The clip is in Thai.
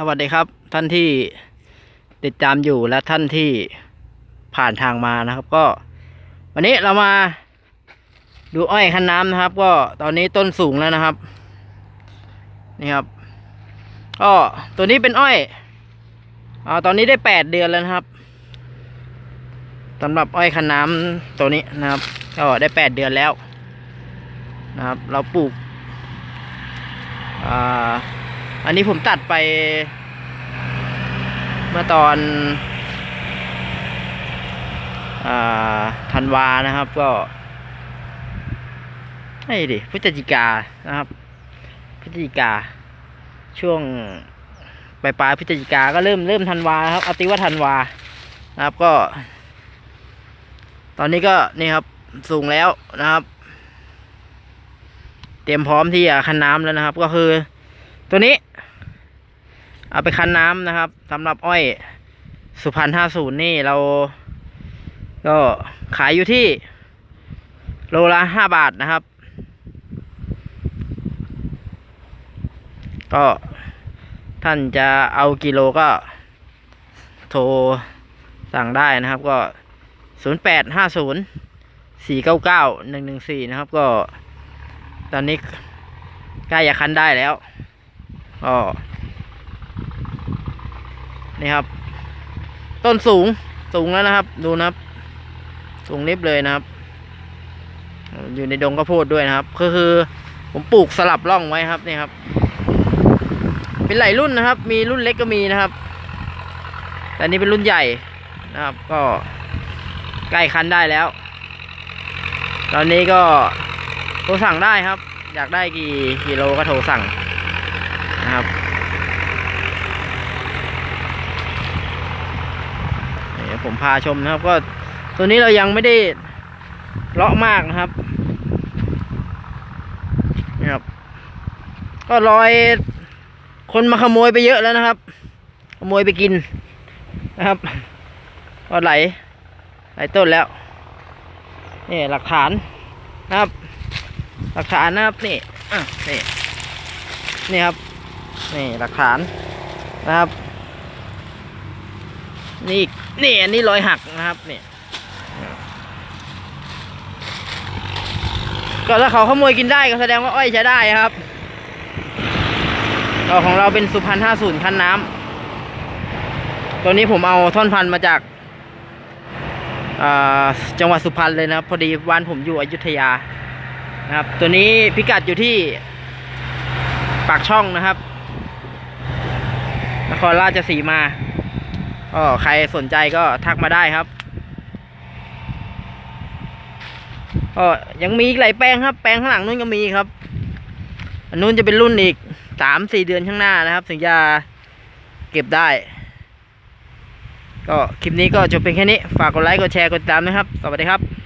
สวัสดีครับ ท่านที่ติดตามอยู่และท่านที่ผ่านทางมานะครับ ก็ วันนี้เรามาดูอ้อยคันน้ำนะครับ ก็ตอนนี้ต้นสูงแล้วนะครับ นี่ครับ ก็ตัวนี้เป็นอ้อยอาตอนนี้ได้แปดเดือนแล้วนะครับสำหรับอ้อยคันน้ำตัวนี้นะครับ ก็ได้แปดเดือนแล้วนะครับ เราปลูกอ่า อันนี้ผมตัดไปเมื่อตอนอธันวานะครับ ก็ไอ้ดิพฤศจิกานะครับ พฤศจิกา ช่วงปลายปลายพฤศจิกาก็เริ่มเริ่มธันวาครับเอาติว่าธันวานะครับก็ ตอนนี้ก็นี่ครับสูงแล้วนะครับ เตรียมพร้อมที่จะคันน้ำแล้วนะครับ ก็คือ ตัวนี้ เอาไปคั้นน้ำนะครับสำหรับอ้อยสุพรรณห้าศูนย์นี่เรา ก็ขายอยู่ที่ โลละห้าบาทนะครับ ก็ท่านจะเอากิโลก็ โทรสั่งได้นะครับ ก็ศูนย์แปดห้าศูนย์สี่เก้าเก้าหนึ่งหนึ่งสี่นะครับ ก็ ตอนนี้ใกล้จะคั้นได้แล้วก็ นี่ครับ ต้นสูงสูงแล้วนะครับ ดูนะครับ สูงนิบเลยนะครับ อยู่ในดงข้าวโพดด้วยนะครับ ก็คือ ผมปลูกสลับร่องไว้ครับนี่ครับ เป็นหลายรุ่นนะครับ มีรุ่นเล็กก็มีนะครับ แต่นนี้เป็นรุ่นใหญ่นะครับ ก็ใกล้คันได้แล้ว ตอนนี้ก็โทรสั่งได้ครับ อยากได้กี่กิโลก็โทรสั่งนะครับเดี๋ยว ผมพาชมนะครับ ก็ตัวนี้เรายังไม่ได้เลาะมากนะครับนี่ครับ ก็รอยคนมาขโมยไปเยอะแล้วนะครับ ขโมยไปกินนะครับก็ไหลไหลต้นแล้วนี่หลักฐานนะครับ หลักฐานนะครับนี่อะนี่นี่ครับนี่หลักฐานนะครับ นี่นี่อันนี้รอยหักนะครับนี่ก็ถ้าเขาขโมยกินได้ก็แสดงว่าอ้อยใช้ได้ครับก็ของเราเป็นสุพรรณห้าศูนย์คันน้ำตัวนี้ผมเอาท่อนพันมาจากจังหวัดสุพรรณเลยนะครับพอดีบ้านผมอยู่อยุธยานะครับ ตัวนี้พิกัดอยู่ที่ปากช่องนะครับ นครราชสีมา ก็ใครสนใจก็ทักมาได้ครับก็ยังมีอีกหลายแปลงครับ แปลงข้างหลังนู้นก็มีครับ อันนู้นจะเป็นรุ่นอีกสามสี่เดือนข้างหน้านะครับ ถึงจะเก็บได้ ก็คลิปนี้ก็จบเป็นแค่นี้ ฝากกดไลค์กดแชร์กดติดตามนะครับ สวัสดีครับ